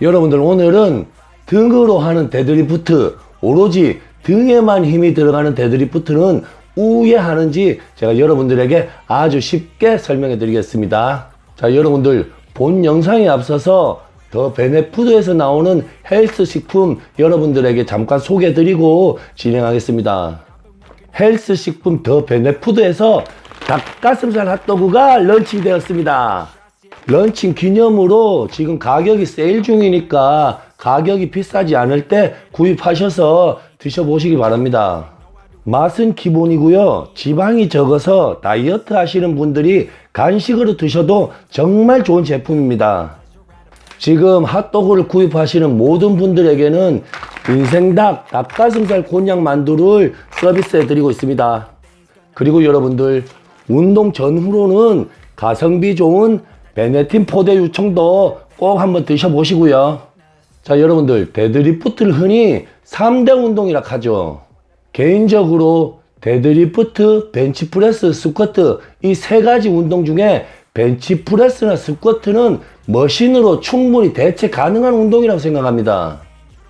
여러분들 오늘은 등으로 하는 데드리프트 오로지 등에만 힘이 들어가는 데드리프트는 우에 하는지 제가 여러분들에게 아주 쉽게 설명해 드리겠습니다. 자 여러분들 본 영상에 앞서서 더 베네푸드에서 나오는 헬스 식품 여러분들에게 잠깐 소개해 드리고 진행하겠습니다. 헬스 식품 더 베네푸드에서 닭가슴살 핫도그가 런칭되었습니다. 런칭 기념으로 지금 가격이 세일 중이니까 가격이 비싸지 않을 때 구입하셔서 드셔보시기 바랍니다. 맛은 기본이고요. 지방이 적어서 다이어트 하시는 분들이 간식으로 드셔도 정말 좋은 제품입니다. 지금 핫도그를 구입하시는 모든 분들에게는 인생닭 닭가슴살 곤약 만두를 서비스해 드리고 있습니다. 그리고 여러분들 운동 전후로는 가성비 좋은 베네틴 포대 유청도 꼭 한번 드셔보시고요. 자 여러분들 데드리프트를 흔히 3대 운동이라 하죠. 개인적으로 데드리프트, 벤치프레스, 스쿼트 이 세 가지 운동 중에 벤치프레스나 스쿼트는 머신으로 충분히 대체 가능한 운동이라고 생각합니다.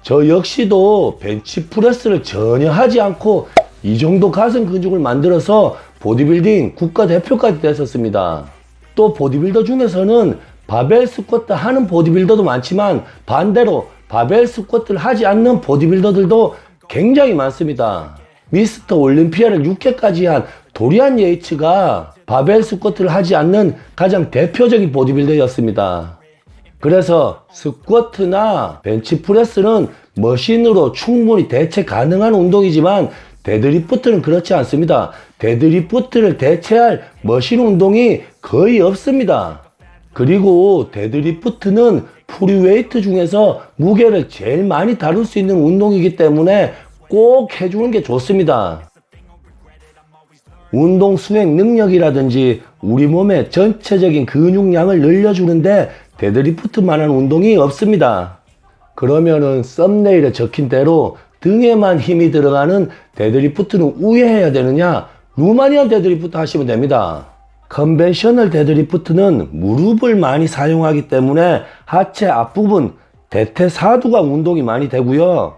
저 역시도 벤치프레스를 전혀 하지 않고 이 정도 가슴 근육을 만들어서 보디빌딩 국가대표까지 됐었습니다. 또 보디빌더 중에서는 바벨 스쿼트 하는 보디빌더도 많지만 반대로 바벨 스쿼트를 하지 않는 보디빌더들도 굉장히 많습니다. 미스터 올림피아를 6회까지 한 도리안 예이츠가 바벨 스쿼트를 하지 않는 가장 대표적인 보디빌더였습니다. 그래서 스쿼트나 벤치프레스는 머신으로 충분히 대체 가능한 운동이지만 데드리프트는 그렇지 않습니다. 데드리프트를 대체할 머신 운동이 거의 없습니다. 그리고 데드리프트는 프리웨이트 중에서 무게를 제일 많이 다룰 수 있는 운동이기 때문에 꼭 해주는 게 좋습니다. 운동 수행 능력이라든지 우리 몸의 전체적인 근육량을 늘려주는데 데드리프트만한 운동이 없습니다. 그러면은 썸네일에 적힌 대로 등에만 힘이 들어가는 데드리프트는 우회해야 되느냐? 루마니안 데드리프트 하시면 됩니다. 컨벤셔널 데드리프트는 무릎을 많이 사용하기 때문에 하체 앞부분 대퇴사두가 운동이 많이 되고요.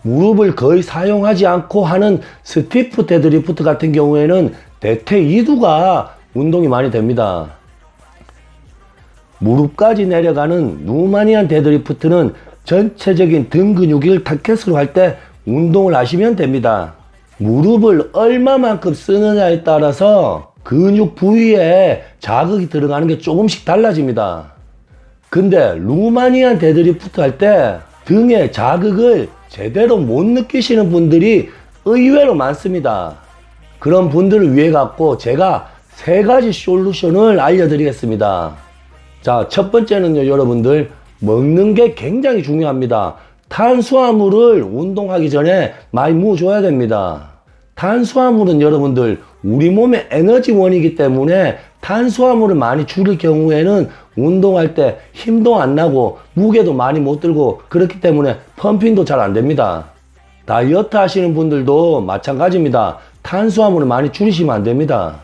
무릎을 거의 사용하지 않고 하는 스티프 데드리프트 같은 경우에는 대퇴 이두가 운동이 많이 됩니다. 무릎까지 내려가는 루마니안 데드리프트는 전체적인 등 근육을 타켓으로 할 때 운동을 하시면 됩니다. 무릎을 얼마만큼 쓰느냐에 따라서 근육 부위에 자극이 들어가는 게 조금씩 달라집니다. 근데 루마니안 데드리프트 할 때 등에 자극을 제대로 못 느끼시는 분들이 의외로 많습니다. 그런 분들을 위해 갖고 제가 세 가지 솔루션을 알려드리겠습니다. 자, 첫 번째는요, 여러분들. 먹는 게 굉장히 중요합니다. 탄수화물을 운동하기 전에 많이 먹어줘야 됩니다. 탄수화물은 여러분들, 우리 몸의 에너지원이기 때문에 탄수화물을 많이 줄일 경우에는 운동할 때 힘도 안 나고 무게도 많이 못 들고 그렇기 때문에 펌핑도 잘 안 됩니다. 다이어트 하시는 분들도 마찬가지입니다. 탄수화물을 많이 줄이시면 안 됩니다.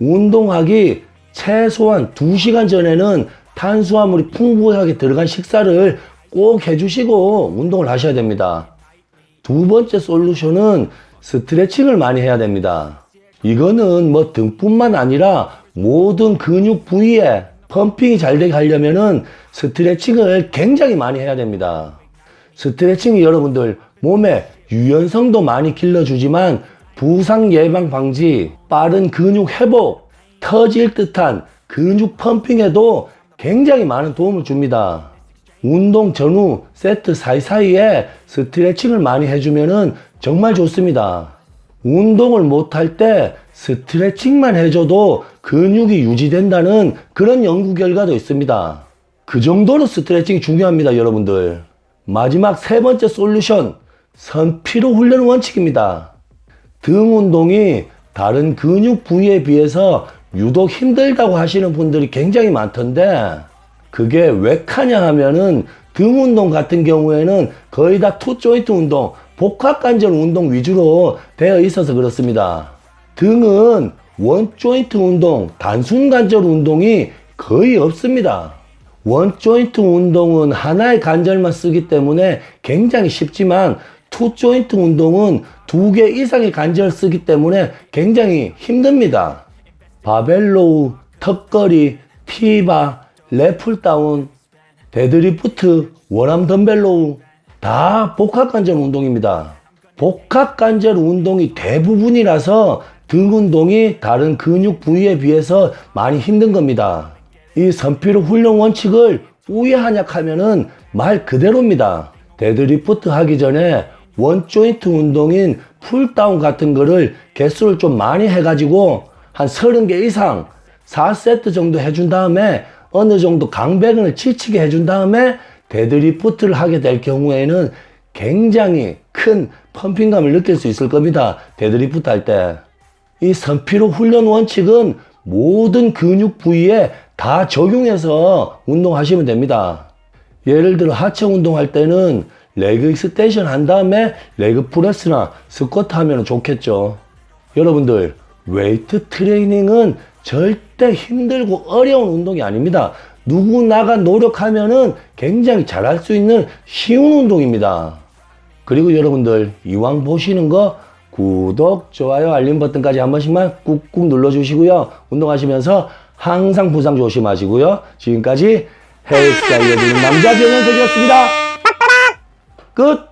운동하기 최소한 2시간 전에는 탄수화물이 풍부하게 들어간 식사를 꼭 해주시고 운동을 하셔야 됩니다. 두 번째 솔루션은 스트레칭을 많이 해야 됩니다. 이거는 뭐 등뿐만 아니라 모든 근육 부위에 펌핑이 잘 되게 하려면은 스트레칭을 굉장히 많이 해야 됩니다. 스트레칭이 여러분들 몸에 유연성도 많이 길러주지만 부상 예방 방지, 빠른 근육 회복, 터질 듯한 근육 펌핑에도 굉장히 많은 도움을 줍니다. 운동 전후 세트 사이사이에 스트레칭을 많이 해주면은 정말 좋습니다. 운동을 못할 때 스트레칭만 해줘도 근육이 유지된다는 그런 연구 결과도 있습니다. 그 정도로 스트레칭이 중요합니다, 여러분들. 마지막 세 번째 솔루션, 선피로 훈련 원칙입니다. 등 운동이 다른 근육 부위에 비해서 유독 힘들다고 하시는 분들이 굉장히 많던데, 그게 왜 카냐 하면은 등 운동 같은 경우에는 거의 다 투 조인트 운동, 복합관절 운동 위주로 되어 있어서 그렇습니다. 등은 원 조인트 운동, 단순 관절 운동이 거의 없습니다. 원 조인트 운동은 하나의 관절만 쓰기 때문에 굉장히 쉽지만 투 조인트 운동은 두 개 이상의 관절을 쓰기 때문에 굉장히 힘듭니다. 바벨로우, 턱걸이, 티바, 레풀다운, 데드리프트, 원암 덤벨로우 다 복합관절 운동입니다. 복합관절 운동이 대부분이라서 등 운동이 다른 근육 부위에 비해서 많이 힘든 겁니다. 이 선피로 훈련 원칙을 우회한약하면은 말 그대로입니다. 데드리프트 하기 전에 원 조인트 운동인 풀다운 같은 거를 개수를 좀 많이 해가지고 한 30개 이상 4세트 정도 해준 다음에 어느 정도 강배근을 지치게 해준 다음에 데드리프트를 하게 될 경우에는 굉장히 큰 펌핑감을 느낄 수 있을 겁니다. 데드리프트 할 때. 이 선피로 훈련 원칙은 모든 근육 부위에 다 적용해서 운동하시면 됩니다. 예를 들어 하체 운동할 때는 레그 익스텐션 한 다음에 레그 프레스나 스쿼트 하면 좋겠죠. 여러분들 웨이트 트레이닝은 절대 힘들고 어려운 운동이 아닙니다. 누구나가 노력하면은 굉장히 잘할 수 있는 쉬운 운동입니다. 그리고 여러분들 이왕 보시는 거 구독, 좋아요, 알림 버튼까지 한 번씩만 꾹꾹 눌러주시고요. 운동하시면서 항상 부상 조심하시고요. 지금까지 헬스장에 드는 남자 변현석이었습니다. 끝!